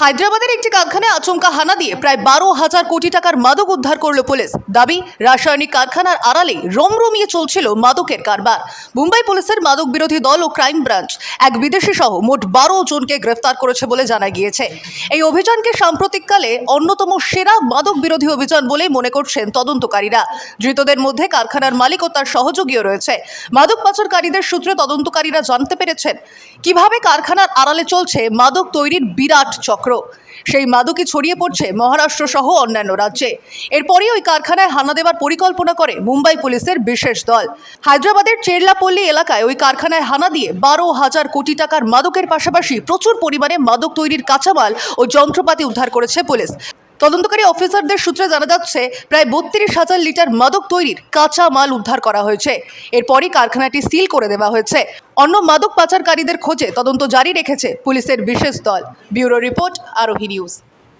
হায়দ্রাবাদের একটি কারখানায় আচমকা হানা দিয়ে প্রায় বারো হাজার কোটি টাকার মাদক উদ্ধার করল পুলিশ। দাবি, রাসায়নিক কারখানার আড়ালে রমরমিয়ে চলছিল মাদকের কারবার। মুম্বাই পুলিশের মাদক বিরোধী দল ও ক্রাইম ব্রাঞ্চ এক বিদেশি সহ মোট বারো জনকে গ্রেফতার করেছে বলে জানা গিয়েছে। এই অভিযানকে সাম্প্রতিককালে অন্যতম সেরা মাদক বিরোধী অভিযান বলে মনে করছেন তদন্তকারীরা। ধৃতদের মধ্যে কারখানার মালিক ও তার সহযোগীও রয়েছে। মাদক পাচারকারীদের সূত্রে তদন্তকারীরা জানতে পেরেছেন, কীভাবে কারখানার আড়ালে চলছে মাদক তৈরির বিরাট চক্র। সেই মাদকই ছড়িয়ে পড়ছে মহারাষ্ট্র সহ অন্যান্য রাজ্যে। এরপরই ওই কারখানায় হানা দেওয়ার পরিকল্পনা করে মুম্বাই পুলিশের বিশেষ দল। হায়দ্রাবাদের চেরলাপল্লী এলাকায় ওই কারখানায় হানা দিয়ে বারো হাজার কোটি টাকার মাদকের পাশাপাশি প্রচুর পরিমাণে মাদক তৈরির কাঁচামাল ও যন্ত্রপাতি উদ্ধার করেছে পুলিশ। তদন্তকারী অফিসারদের সূত্রে জানা যাচ্ছে, প্রায় বত্রিশ হাজার লিটার মাদক তৈরির কাঁচা মাল উদ্ধার করা হয়েছে। এরপরই কারখানাটি সিল করে দেওয়া হয়েছে। অন্য মাদক পাচারকারীদের খোঁজে তদন্ত জারি রেখেছে পুলিশের বিশেষ দল। Bureau report, Arohi news.